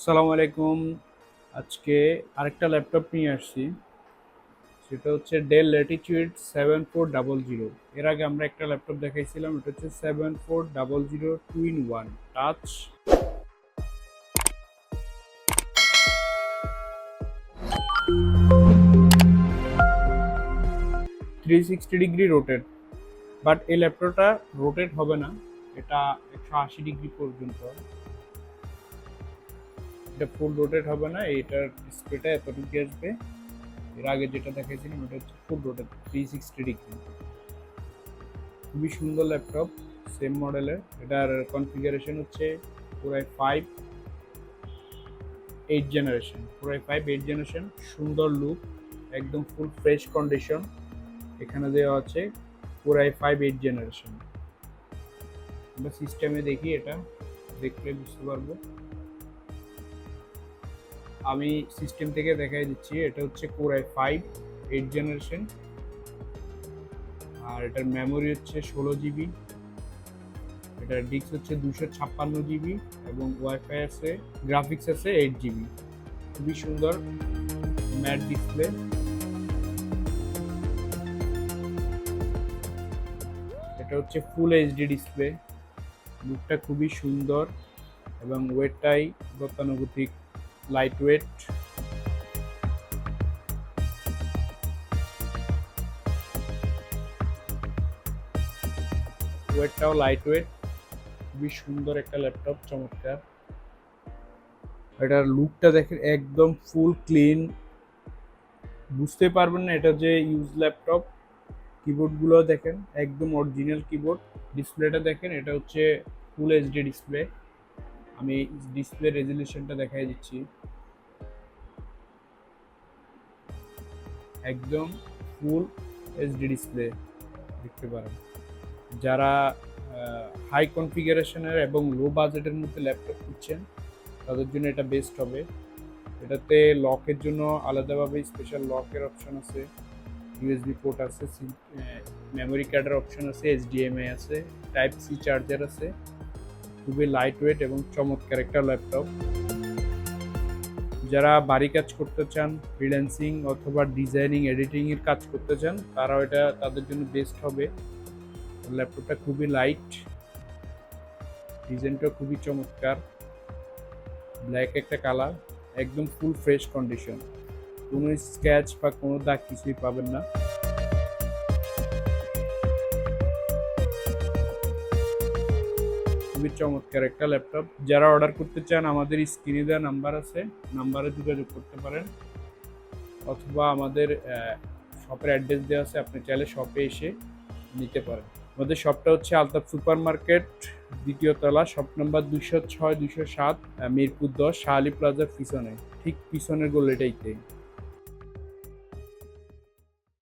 আসসালামু আলাইকুম। আজকে আরেকটা ল্যাপটপ নিয়ে আসছি। সেটা হচ্ছে Dell Latitude seven four double zero এর আগে আমরা একটা ল্যাপটপ দেখাইছিলাম, এটা হচ্ছে seven four double zero two in one touch three sixty degree rotate but এই ল্যাপটপটা রোটেট হবে না, এটা একশো আশি ডিগ্রি পর্যন্ত। এটা ফুল রোটেট হবে না এটার ডিসপ্লেটা এতটুকু আসবে। এর আগে যেটা দেখাইছিলাম, ওটা হচ্ছে full rotate three sixty degree খুবই সুন্দর ল্যাপটপ সেম মডেলের এটার কনফিগারেশন হচ্ছে পুরাই ফাইভ এইট জেনারেশন পুরাই ফাইভ এইট জেনারেশন সুন্দর লুক একদম ফুল ফ্রেশ কন্ডিশন এখানে দেওয়া আছে পুরাই ফাইভ এইট জেনারেশন আমরা সিস্টেমে দেখি এটা, দেখলে বুঝতে পারব। আমি সিস্টেম থেকে দেখাই দিচ্ছি, এটা হচ্ছে core i five eight generation আর এটার মেমোরি হচ্ছে ষোলো জিবি এটার ডিস্ক হচ্ছে দুশো ছাপ্পান্ন জিবি এবং ওয়াইফাই আছে গ্রাফিক্স আছে এইট জিবি খুবই সুন্দর ম্যাট ডিসপ্লে এটা হচ্ছে ফুল এইচডি ডিসপ্লে লুকটা খুবই সুন্দর এবং ওয়েটটাই গতানুগতিক লাইট ওয়েট ওয়েটটাও লাইট ওয়েট খুবই সুন্দর একটা ল্যাপটপ চমৎকার। এটার লুকটা দেখেন একদম ফুল ক্লিন বুঝতে পারবেন না এটা যে ইউজ ল্যাপটপ কিবোর্ডগুলো দেখেন, একদম অরিজিনাল কিবোর্ড ডিসপ্লেটা দেখেন, এটা হচ্ছে ফুল এইচডি ডিসপ্লে আমি ডিসপ্লে রেজলিউশনটা দেখাই দিচ্ছি। একদম ফুল এইচডি ডিসপ্লে দেখতে পারেন। যারা হাই কনফিগারেশনের এবং লো বাজেটের মধ্যে ল্যাপটপ খুঁজছেন, তাদের জন্য এটা বেস্ট হবে। এটাতে লকের জন্য আলাদাভাবে স্পেশাল লকের অপশন আছে ইউএসবি পোর্ট আছে মেমোরি কার্ডের অপশন আছে এইচডিএমআই আছে টাইপ সি চার্জার আছে। খুবই লাইট ওয়েট এবং চমৎকার একটা ল্যাপটপ যারা বাড়ি কাজ করতে চান ফ্রিল্যান্সিং অথবা ডিজাইনিং এডিটিং এর কাজ করতে চান, তারাও এটা তাদের জন্য বেস্ট হবে। ল্যাপটপটা খুবই লাইট ডিজাইনটা খুবই চমৎকার ব্ল্যাক একটা কালার একদম ফুল ফ্রেশ কন্ডিশন কোনো স্ক্যাচ বা কোনো দাগ কিছুই পাবেন না। খুবই চমৎকার একটা ল্যাপটপ। যারা অর্ডার করতে চান, আমাদের স্ক্রিনে দেওয়া নাম্বার আছে। নাম্বারে যোগাযোগ করতে পারেন। অথবা আমাদের শপের অ্যাড্রেস দেওয়া আছে, আপনি চাইলে শপে এসে নিতে পারেন। আমাদের শপটা হচ্ছে আলতাফ সুপার মার্কেট দ্বিতীয় তলা শপ নাম্বার দুশো ছয় দুশো সাত মিরপুর দশ শাহ আলী প্লাজার পিছনে। ঠিক পিছনের গোলেটাইতে